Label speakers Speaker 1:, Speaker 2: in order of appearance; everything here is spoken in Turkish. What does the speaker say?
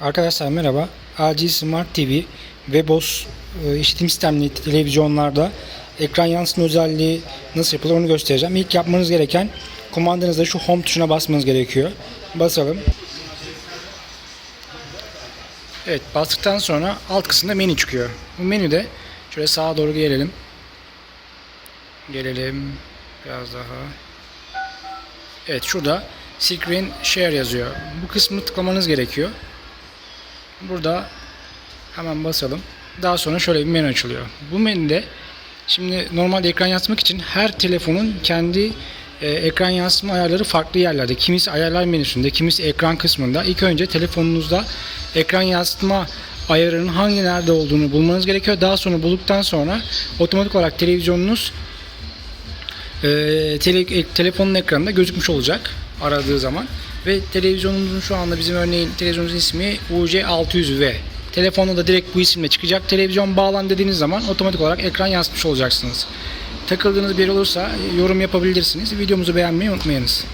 Speaker 1: Arkadaşlar merhaba. LG Smart TV ve BOS e, işletim sistemli televizyonlarda ekran yansıtma özelliği nasıl yapılır onu göstereceğim. İlk yapmanız gereken kumandanızda şu home tuşuna basmanız gerekiyor. Basalım. Evet bastıktan sonra alt kısımda menü çıkıyor. Bu menüde şöyle sağa doğru gelelim. Gelelim biraz daha. Evet şurada Screen Share yazıyor. Bu kısmı tıklamanız gerekiyor. Burada hemen basalım. Daha sonra şöyle bir menü açılıyor. Bu menüde şimdi normalde ekran yansıtmak için her telefonun kendi e, ekran yansıtma ayarları farklı yerlerde. Kimisi ayarlar menüsünde, kimisi ekran kısmında. İlk önce telefonunuzda ekran yansıtma ayarının hangi nerede olduğunu bulmanız gerekiyor. Daha sonra bulduktan sonra otomatik olarak televizyonunuz e, tele, e, telefonun ekranında gözükmüş olacak aradığı zaman. Ve televizyonumuzun şu anda bizim örneğin televizyonumuzun ismi UC600V. Telefonda da direkt bu isimle çıkacak. Televizyon bağlan dediğiniz zaman otomatik olarak ekran yansıtmış olacaksınız. Takıldığınız bir olursa yorum yapabilirsiniz. Videomuzu beğenmeyi unutmayınız.